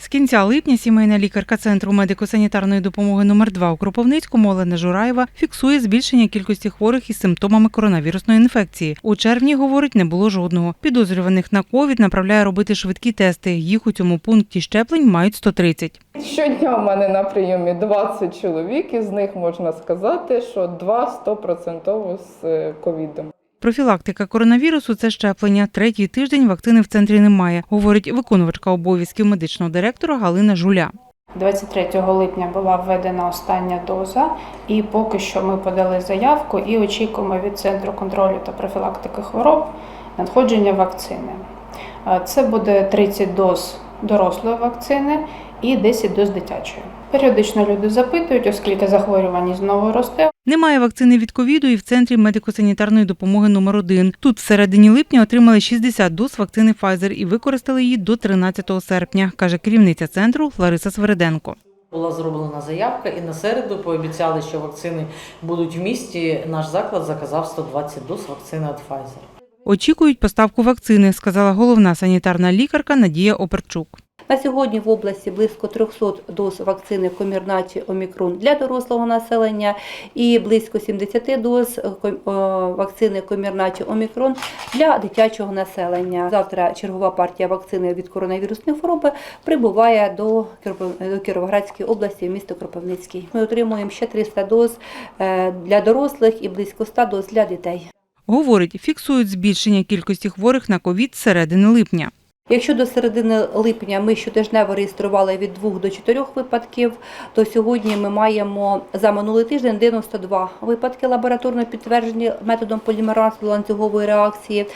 З кінця липня сімейна лікарка центру медико-санітарної допомоги номер 2 у Кропивницькому Олена Жураєва фіксує збільшення кількості хворих із симптомами коронавірусної інфекції. У червні, говорить, не було жодного. Підозрюваних на ковід направляє робити швидкі тести. Їх у цьому пункті щеплень мають 130. Щодня в мене на прийомі 20 чоловік, із них можна сказати, що 2 100% з е, ковідом. Профілактика коронавірусу це щеплення. Третій тиждень вакцини в центрі немає, говорить виконувачка обов'язків медичного директора Галина Жуля. 23 липня була введена остання доза, і поки що ми подали заявку і очікуємо від центру контролю та профілактики хвороб надходження вакцини. Е, Це буде 30 доз дорослої вакцини і 10 доз дитячої. Періодично люди запитують, оскільки захворюваність знову росте. Немає вакцини від ковіду і в центрі медико-санітарної допомоги номер 1 Тут в середині липня отримали 60 доз вакцини Pfizer і використали її до 13 серпня, каже керівниця центру Лариса Свереденко. Була зроблена заявка, і на середу пообіцяли, що вакцини будуть в місті. Наш заклад заказав 120 доз вакцини від Pfizer. Очікують поставку вакцини, сказала головна санітарна лікарка Надія Оперчук. На сьогодні в області близько 300 доз вакцини Комірначі Омікрон для дорослого населення і близько 70 доз е, е, вакцини Комірначі Омікрон для дитячого населення. Завтра чергова партія вакцини від коронавірусної хвороби прибуває до Кіровоградської області, в місто Кропивницький. Ми отримуємо ще 300 доз е, для дорослих і близько 100 доз для дітей. Говорить, фіксують збільшення кількості хворих на ковід середини липня. Якщо до середини липня ми щотижнево реєстрували від 2 до 4 випадків, то сьогодні ми маємо за минулий тиждень 92 випадки лабораторно підтверджені методом полімеразу ланцюгової реакції.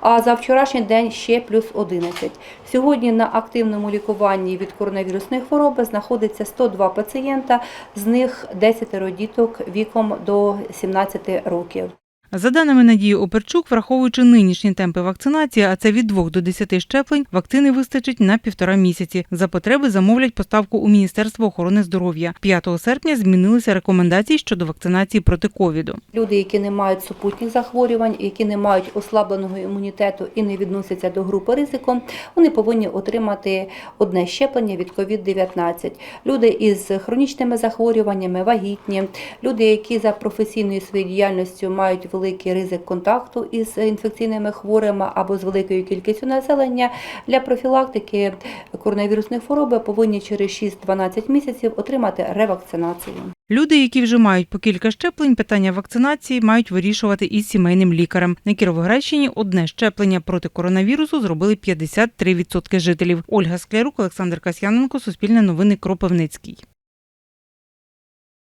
А за вчорашній день ще плюс 11. Сьогодні на активному лікуванні від коронавірусної хвороби знаходиться 102 пацієнта, з них 10 діток віком до 17 років. За даними Надії Оперчук, враховуючи нинішні темпи вакцинації, а це від 2 до 10 щеплень, вакцини вистачить на півтора місяці. За потреби замовлять поставку у Міністерство охорони здоров'я. 5 серпня змінилися рекомендації щодо вакцинації проти ковіду. Люди, які не мають супутніх захворювань, які не мають ослабленого імунітету і не відносяться до групи ризику, вони повинні отримати одне щеплення від COVID-19. Люди із хронічними захворюваннями, вагітні, люди, які за професійною своєю діяльністю мають великий ризик контакту із інфекційними хворими або з великою кількістю населення, для профілактики коронавірусної хвороби повинні через 6-12 місяців отримати ревакцинацію. Люди, які вже мають по кілька щеплень, питання вакцинації мають вирішувати із сімейним лікарем. На Кіровоградщині одне щеплення проти коронавірусу зробили 53% жителів. Ольга Склярук, Олександр Касьяненко, Суспільне новини, Кропивницький.